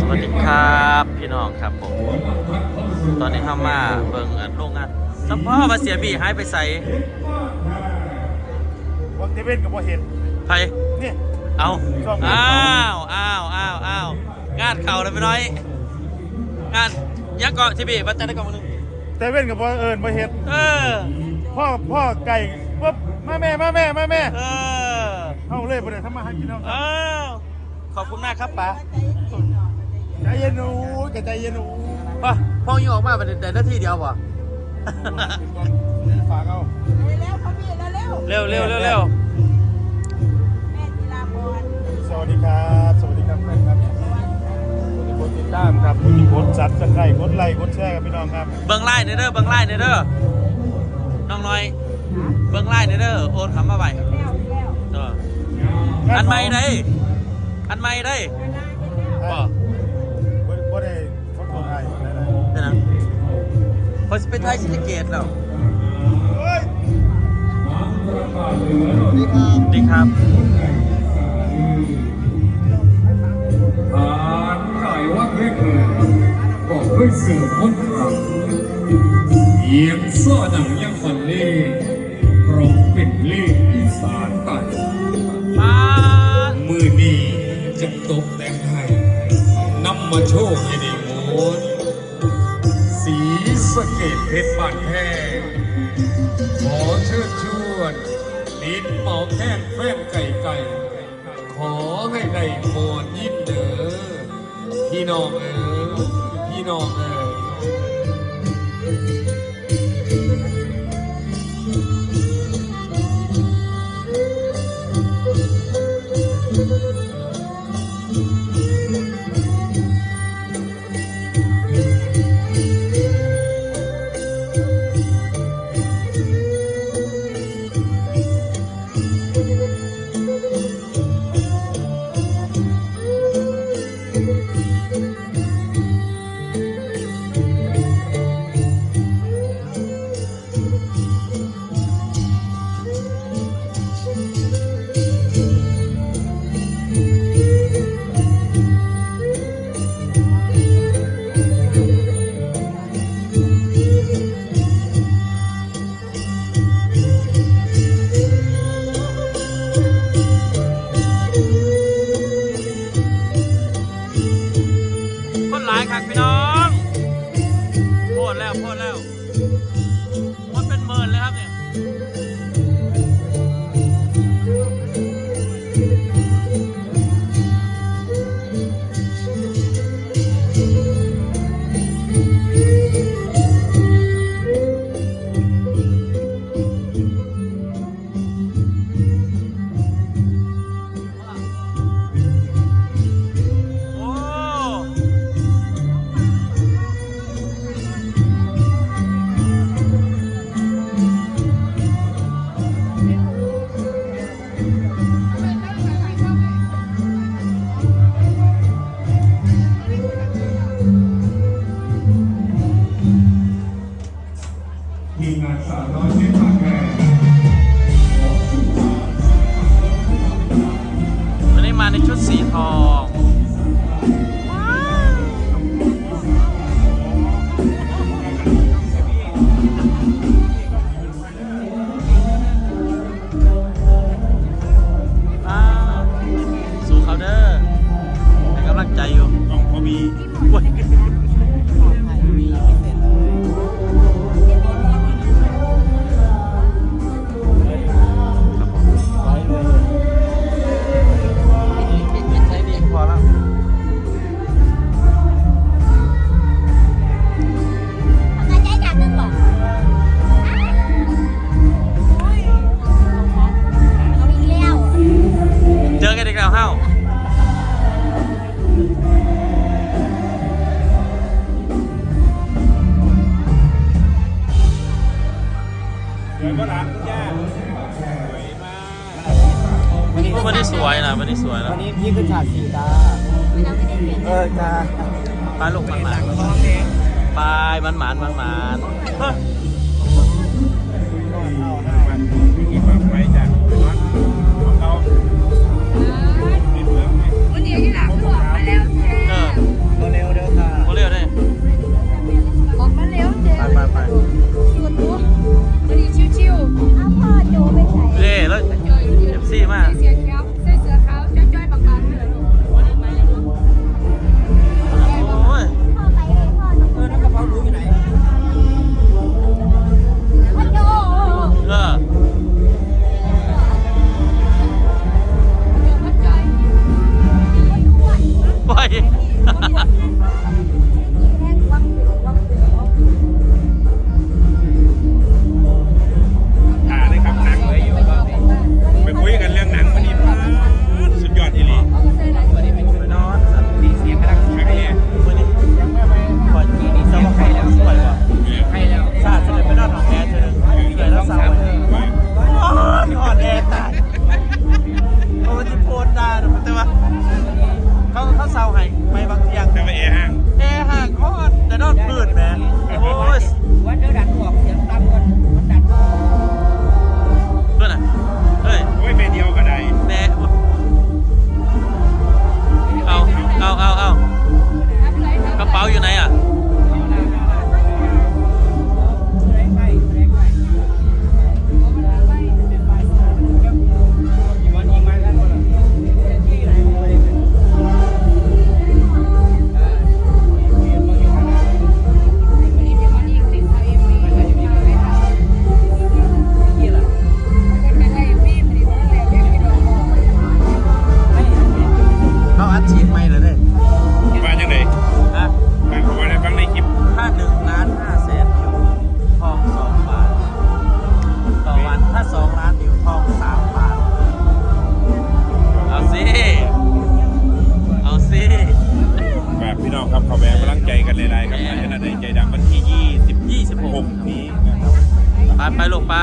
สวัสดีครับพี่น้องครับผม ตอนนี้เข้ามาเบิ่งอันโรงงานสัมพ่อมาเสียบีหายไปใส่วังเทเว่นกับว่าเห็นใครนี่เอาช่องอ้าวอ้าวอ้าวอ้าวงานเข่าเลยไปน้อยงานยักษ์เกาะทีบีบัตรได้ก่อนมาหนึ่งเทเว่นกับว่าเอิญมาเห็นเออพ่อพ่อไก่ปุ๊บมาแม่มาแม่มาแม่เออเข้าเลยประเดี๋ยวทำมาหากินเอาอ้าว ขอบคุณมากครับป๋าใจเย็นหนูแกใจเย็นหนูป่ะพ่อยิงออกมาเป็นแต่หน้าที่เดียวป่ะฝากเอาเร็วๆพ่อพี่เร็วเร็วเร็วเร็วเร็วๆแม่กีฬาบอลสวัสดีครับ สวัสดีครับแฟนครับกดติดตามครับกดซับสไครต์กดไลค์กดแชร์กับพี่น้องครับเบิ้งไล่เนเด้อเบิ้งไล่เนเด้อน้องน้อย เบิ้งไล่เนเด้อโอนคำมาไปแล้วแล้วเอออันใหม่ได้ อันใหม่ได้บ่ป่ะบ่ได้ขอโทษไอ้ได้เลยเดี๋ยวนะพอสิไปไทยสิลิเกตแล้วเฮ้ยดีครับอ่านขายว่าเคยเกิดบอกเคยเสือพ้นครังเยียงซ้อหนังยังฝันเล่เพราะเป็นเล่อีสานใต้มามือนี้ จะตกแต่งไทยนำมาโชว์ให้ได้โมดสีสเกตเพชรบานแท้ขอเชิญชวนลิ้นเมาแท่นแฟ้นไก่ไก่ ขอให้ได้โมดยินเด้อพี่น้องเอ๋พี่น้องเอ๋ วันนี้สวยนะวันนี้สวยนะวันนี้พี่ขึ้นฉากสีตาเราไม่ได้เปลี่ยนเออจ้าปลาลูกมันหมานปลายมันหมานมันหมาน มนี้ไปไปลูกไป